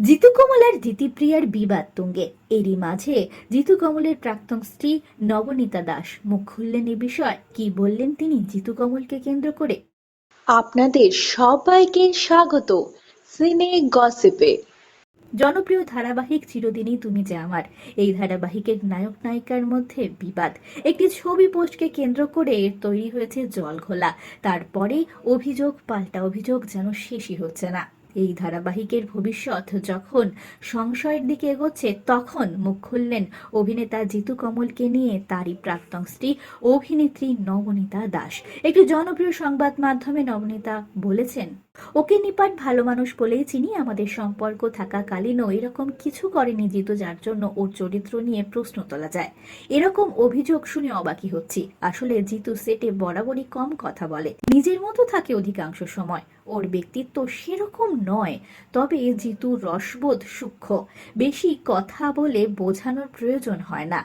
জিতু কমল আর দিতিপ্রিয়ার বিবাদ তুঙ্গে। এরই মাঝে জিতু কমলের প্রাক্তন স্ত্রী নবনীতা দাস মুখ খুললেন এ বিষয়। কি বললেন তিনি জিতু কমলকে কেন্দ্র করে? আপনাদের সবাইকে স্বাগত সিনে গসিপে। জনপ্রিয় ধারাবাহিক চিরদিনই তুমি যে আমার। এই ধারাবাহিকের নায়ক নায়িকার মধ্যে বিবাদ। একটি ছবি পোস্টকে কেন্দ্র করে এর তৈরি হয়েছে জল ঘোলা। তারপরে অভিযোগ পাল্টা অভিযোগ যেন শেষই হচ্ছে না। এই ধারাবাহিকের ভবিষ্যৎ যখন সংশয়ের দিকে এগোচ্ছে, তখন মুখ খুললেন অভিনেতা জিতু কমলকে নিয়ে তারই প্রাক্তন স্ত্রী অভিনেত্রী নবনীতা দাস। একটি জনপ্রিয় সংবাদ মাধ্যমে নবনীতা বলেছেন, ওকে নিপাট ভালো মানুষ বলেই চিনি, আমাদের সম্পর্ক থাকাকালীনও এরকম কিছু করেনি জিতু, যার জন্য ওর চরিত্র নিয়ে প্রশ্ন তোলা যায়। এরকম অভিযোগ শুনে অবাকি হচ্ছি। আসলে জিতু সেটে বরাবরই কম কথা বলে। নিজের মতো থাকে অধিকাংশ সময়। ওর ব্যক্তিত্ব সেরকম নয়। তবে জিতু রসবোধ সূক্ষ্ম। বেশি কথা বলে বোঝানোর প্রয়োজন হয় না।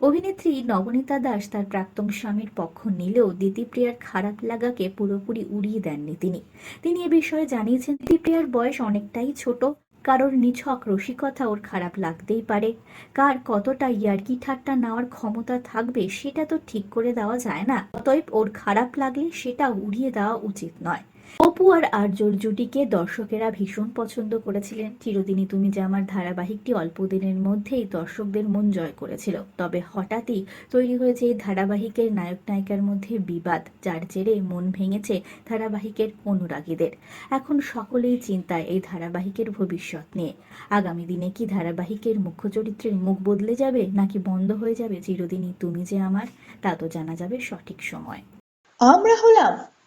অভিনেত্রী নবনীতা দাস তার প্রাক্তন স্বামীর পক্ষ নিলেও দিতিপ্রিয়ার খারাপ লাগাকে পুরোপুরি উড়িয়ে দেননি তিনি। তিনি এ বিষয়ে জানিয়েছেন দিতিপ্রিয়ার বয়স অনেকটাই ছোট। কারোর নিছক রসিকতা ওর খারাপ লাগতেই পারে। কার কতটা ইয়ার্কি ঠাট্টা নেওয়ার ক্ষমতা থাকবে সেটা তো ঠিক করে দেওয়া যায় না। অতএব ওর খারাপ লাগলে সেটা উড়িয়ে দেওয়া উচিত নয়। অপু আর আর্যর জুটিকে দর্শকেরা ভীষণ পছন্দ করেছিলেন। চিরদিনই তুমি যে আমার ধারাবাহিকটি অল্প দিনের মধ্যেই দর্শকদের মন জয় করেছিল। তবে হঠাৎই তৈরি হয়েছে এই ধারাবাহিকের নায়ক নায়িকার মধ্যে বিবাদ, যার জেরে মন ভেঙেছে ধারাবাহিকের অনুরাগীদের। এখন সকলেই চিন্তায় এই ধারাবাহিকের ভবিষ্যৎ নিয়ে। আগামী দিনে কি ধারাবাহিকের মুখ্য চরিত্রের মুখ বদলে যাবে, নাকি বন্ধ হয়ে যাবে চিরদিনই তুমি যে আমার, তা তো জানা যাবে সঠিক সময়। আমরা হলাম